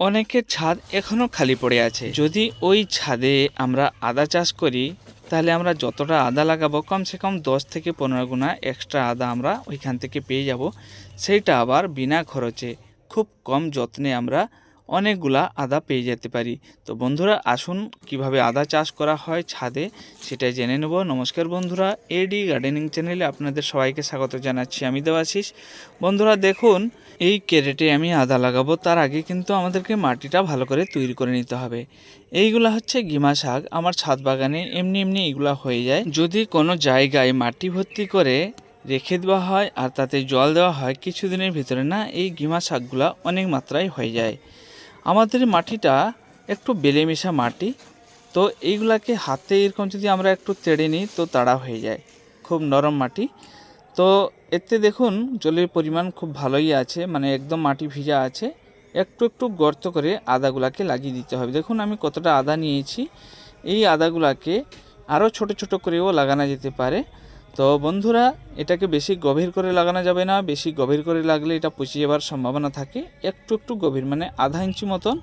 অনেকের ছাদ এখনও খালি পড়ে আছে। যদি ওই ছাদে আমরা আদা চাষ করি, তাহলে আমরা যতটা আদা লাগাবো, কমসে কম দশ থেকে পনেরো গুণা এক্সট্রা আদা আমরা ওইখান থেকে পেয়ে যাব। সেইটা আবার বিনা খরচে খুব কম যত্নে আমরা অনেকগুলা আদা পেয়ে যেতে পারি। তো বন্ধুরা, আসুন কীভাবে আদা চাষ করা হয় ছাদে সেটা জেনে নেব। নমস্কার বন্ধুরা এডি গার্ডেনিং চ্যানেলে আপনাদের সবাইকে স্বাগত জানাচ্ছি। আমি দেবাশিস। বন্ধুরা, দেখুন, এই ক্যারেটে আমি আদা লাগাবো। তার আগে কিন্তু আমাদেরকে মাটিটা ভালো করে তৈরি করে নিতে হবে। এইগুলা হচ্ছে গিমা শাক। আমার ছাদ বাগানে এমনি এমনি এগুলা হয়ে যায়। যদি কোনো জায়গায় মাটি ভর্তি করে রেখে দেওয়া হয় আর তাতে জল দেওয়া হয়, কিছুদিনের ভিতরে না এই গিমা শাকগুলা অনেক মাত্রায় হয়ে যায়। আমাদের মাটিটা একটু বেলে মেশা মাটি, তো এইগুলাকে হাতে এরকম যদি আমরা একটু তেড়ে নিই, তো তাড়া হয়ে যায়। খুব নরম মাটি। তো এতে দেখুন, জলের পরিমাণ খুব ভালোই আছে মানে একদম মাটি ভিজা আছে। একটু একটু গর্ত করে আদাগুলাকে লাগিয়ে দিতে হবে। দেখুন, আমি কতটা আদা নিয়েছি। এই আদাগুলাকে আরও ছোট ছোট করেও লাগানো যেতে পারে। তো বন্ধুরা, এটাকে বেশি গভীর করে লাগানো যাবে না। বেশি গভীর করে লাগলে এটা পচে যাওয়ার সম্ভাবনা থাকে। একটু একটু গভীর মানে আধা ইঞ্চি মতন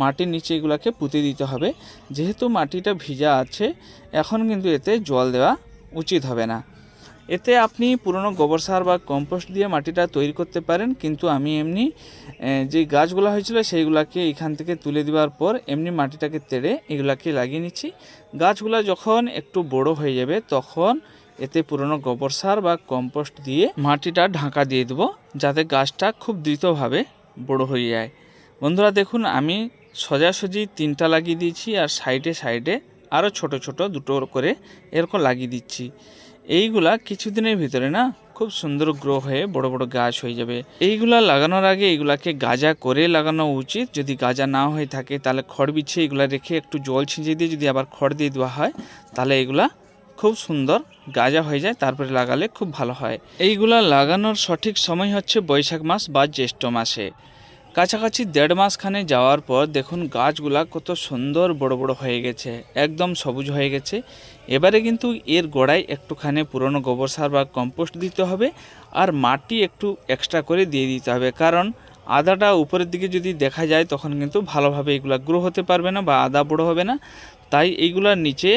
মাটির নিচে এগুলাকে পুঁতে দিতে হবে। যেহেতু মাটিটা ভিজা আছে, এখন কিন্তু এতে জল দেওয়া উচিত হবে না। এতে আপনি পুরনো গোবর সার বা কম্পোস্ট দিয়ে মাটিটা তৈরি করতে পারেন, কিন্তু আমি এমনি যে গাছগুলো হয়েছিল সেইগুলাকে এখান থেকে তুলে দেওয়ার পর এমনি মাটিটাকে তেড়ে এগুলাকে লাগিয়ে নিচ্ছি। গাছগুলা যখন একটু বড় হয়ে যাবে, তখন এতে পুরনো গোবর সার বা কম্পোস্ট দিয়ে মাটিটা ঢাকা দিয়ে দেবো, যাতে গাছটা খুব দ্রুতভাবে বড় হয়ে যায়। বন্ধুরা দেখুন, আমি সোজাসুজি তিনটা লাগিয়ে দিয়েছি আর সাইডে সাইডে আরও ছোট ছোট দুটো করে এরকম লাগিয়ে দিচ্ছি। এইগুলা কিছুদিনের ভিতরে না খুব সুন্দর গ্রো হয়ে বড় বড় গাছ হয়ে যাবে। এইগুলা লাগানোর আগে এইগুলাকে গাজা করে লাগানো উচিত। যদি গাজা না হয়ে থাকে, তাহলে খড় বিছিয়ে এগুলা রেখে একটু জল ছিঁচে দিয়ে যদি আবার খড় দিয়ে দেওয়া হয়, তাহলে এগুলা খুব সুন্দর, গাজা হয়ে যায়, তারপরে লাগালে খুব ভালো হয়। এইগুলা লাগানোর সঠিক সময় হচ্ছে বৈশাখ মাস বা জ্যৈষ্ঠ মাসে। কাছাকাছি দেড় মাসখানে যাওয়ার পর দেখুন গাছগুলা কত সুন্দর বড় বড় হয়ে গেছে, একদম সবুজ হয়ে গেছে। এবারে কিন্তু এর গোড়ায় একটুখানি পুরনো গোবর সার বা কম্পোস্ট দিতে হবে আর মাটি একটু এক্সট্রা করে দিয়ে দিতে হবে। কারণ আদাটা উপরের দিকে যদি দেখা যায়, তখন কিন্তু ভালোভাবে এগুলা গ্রো হতে পারবে না বা আদা বড় হবে না। তাই এইগুলার নিচে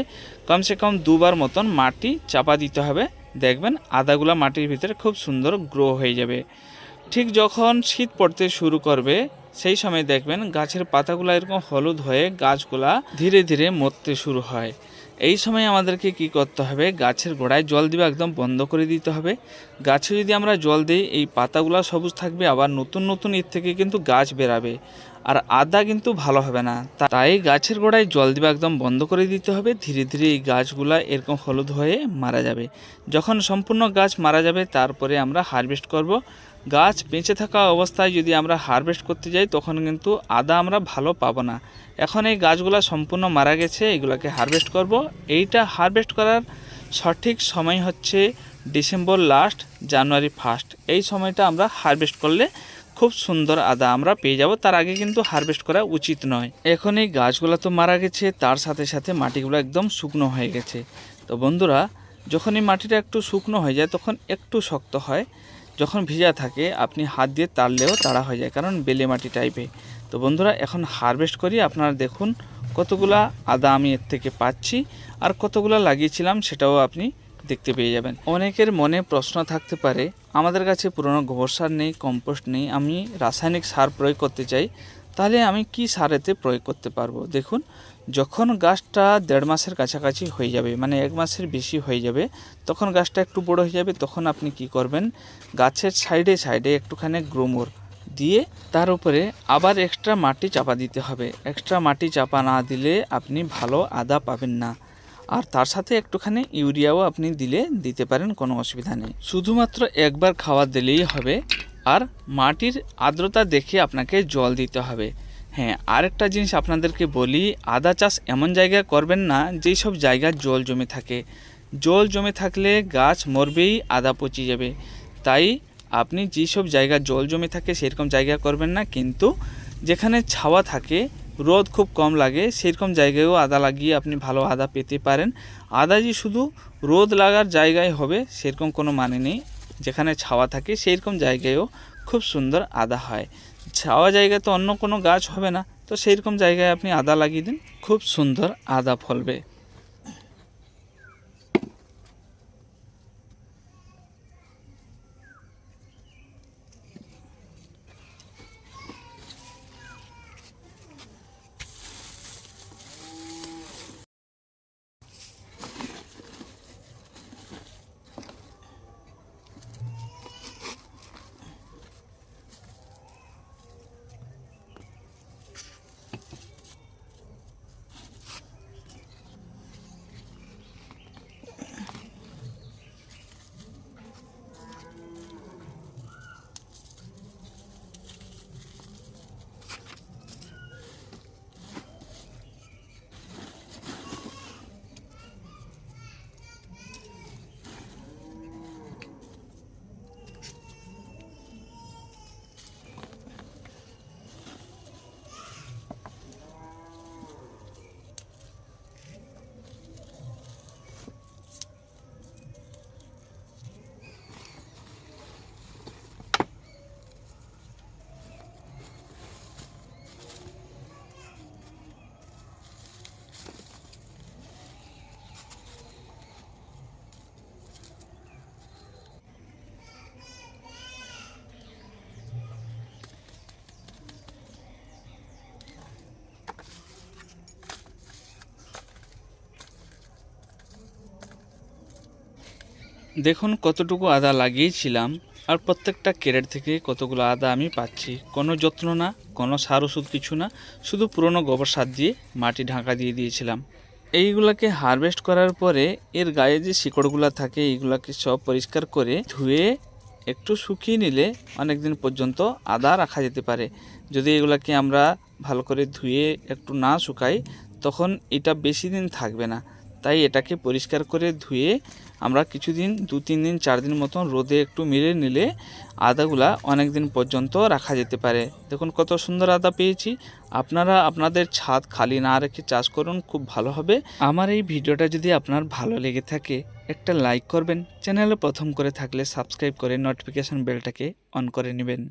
কমসে কম দুবার মতন মাটি চাপা দিতে হবে। দেখবেন আদাগুলা মাটির ভিতরে খুব সুন্দর গ্রো হয়ে যাবে। ঠিক যখন শীত পড়তে শুরু করবে, সেই সময় দেখবেন গাছের পাতাগুলো এরকম হলুদ হয়ে গাছগুলা ধীরে ধীরে মরতে শুরু হয়। এই সময় আমাদেরকে কি করতে হবে? গাছের গোড়ায় জল দিবা একদম বন্ধ করে দিতে হবে। গাছে যদি আমরা জল দিই, এই পাতাগুলো সবুজ থাকবে, আবার নতুন নতুন এর থেকে কিন্তু গাছ বেরাবে। আর আদা কিন্তু ভালো হবে না। তাই গাছের গোড়ায় জল দিবা একদম বন্ধ করে দিতে হবে। ধীরে ধীরে এই গাছগুলা এরকম হলুদ হয়ে মারা যাবে। যখন সম্পূর্ণ গাছ মারা যাবে, তারপরে আমরা হারভেস্ট করব। গাছ বেঁচে থাকা অবস্থায় যদি আমরা হারভেস্ট করতে যাই, তখন কিন্তু আদা আমরা ভালো পাবো না। এখন এই গাছগুলো সম্পূর্ণ মারা গেছে, এগুলাকে হারভেস্ট করব। এইটা হারভেস্ট করার সঠিক সময় হচ্ছে ডিসেম্বর লাস্ট, জানুয়ারি ফার্স্ট। এই সময়টা আমরা হারভেস্ট করলে খুব সুন্দর আদা আমরা পেয়ে যাব। তার আগে কিন্তু হারভেস্ট করা উচিত নয়। এখন এই গাছগুলো তো মারা গেছে, তার সাথে সাথে মাটিগুলো একদম শুকনো হয়ে গেছে। তো বন্ধুরা, যখন এই মাটিটা একটু শুকনো হয়ে যায়, তখন একটু শক্ত হয়। যখন ভিজা থাকে, আপনি হাত দিয়ে তাড়লেও তাড়া হয়ে যায়, কারণ বেলে মাটি টাইপে তো বন্ধুরা, এখন হারভেস্ট করি, আপনারা দেখুন কতগুলা আদা আমি এর থেকে পাচ্ছি, আর কতগুলা লাগিয়েছিলাম সেটাও আপনি দেখতে পেয়ে যাবেন। অনেকের মনে প্রশ্ন থাকতে পারে, আমাদের কাছে পুরনো গোবর সার নেই, কম্পোস্ট নেই, আমি রাসায়নিক সার প্রয়োগ করতে চাই তাহলে আমি কি সার এতে প্রয়োগ করতে পারব? দেখুন, যখন গাছটা দেড় মাসের কাছাকাছি হয়ে যাবে মানে এক মাসের বেশি হয়ে যাবে, তখন গাছটা একটু বড় হয়ে যাবে, তখন আপনি কি করবেন? গাছের সাইডে সাইডে একটুখানি গ্রোমোর দিয়ে তার উপরে আবার এক্সট্রা মাটি চাপা দিতে হবে। এক্সট্রা মাটি চাপা না দিলে আপনি ভালো আদা পাবেন না। আর তার সাথে একটুখানি ইউরিয়াও আপনি দিলে দিতে পারেন, কোনো অসুবিধা নেই। শুধুমাত্র একবার খাবার দিলেই হবে। আর মাটির আর্দ্রতা দেখে আপনাকে জল দিতে হবে। হ্যাঁ আরেকটা জিনিস আপনাদেরকে বলি, আদা চাষ এমন জায়গায় করবেন না যেই সব জায়গায় জল জমে থাকে। জল জমে থাকলে গাছ মরবেই, আদা পচে যাবে। তাই আপনি যেসব জায়গায় জল জমে থাকে সেরকম জায়গা করবেন না, কিন্তু যেখানে ছাওয়া থাকে, রোদ খুব কম লাগে, সেরকম জায়গায়ও আদা লাগিয়ে আপনি ভালো আদা পেতে পারেন। আদা যে শুধু রোদ লাগার জায়গায় হবে, সেরকম কোনো মানে নেই। যেখানে ছাওয়া থাকে সেই রকম জায়গায়ও খুব সুন্দর আদা হয়। ছাওয়া জায়গায় তো অন্য কোনো গাছ হবে না, তো সেই রকম জায়গায় আপনি আদা লাগিয়ে দিন, খুব সুন্দর আদা ফলবে। দেখুন কতটুকু আদা লাগিয়েছিলাম, আর প্রত্যেকটা ক্যারেট থেকে কতগুলো আদা আমি পাচ্ছি। কোনো যত্ন না, কোনো সার ওষুধ কিছু না, শুধু পুরনো গোবর সার দিয়ে মাটি ঢাকা দিয়ে দিয়েছিলাম। এইগুলাকে হারভেস্ট করার পরে এর গায়ে যে শিকড়গুলো থাকে, এইগুলাকে সব পরিষ্কার করে ধুয়ে একটু শুকিয়ে নিলে অনেক দিন পর্যন্ত আদা রাখা যেতে পারে। যদি এগুলাকে আমরা ভালো করে ধুয়ে একটু না শুকাই, তখন এটা বেশি দিন থাকবে না। তাই এটাকে পরিষ্কার করে ধুয়ে আমরা কিছুদিন, দু, তিন দিন, চার দিন মতন রোদে একটু মেরে নিলে আদাগুলা অনেক দিন পর্যন্ত রাখা যেতে পারে। দেখুন কত সুন্দর আদা পেয়েছি। আপনারা আপনাদের ছাদ খালি না রেখে চাষ করুন, খুব ভালো হবে। আমার এই ভিডিওটা যদি আপনার ভালো লেগে থাকে, একটা লাইক করবেন। চ্যানেলে প্রথম করে থাকলে সাবস্ক্রাইব করে নোটিফিকেশান বেলটাকে অন করে নেবেন।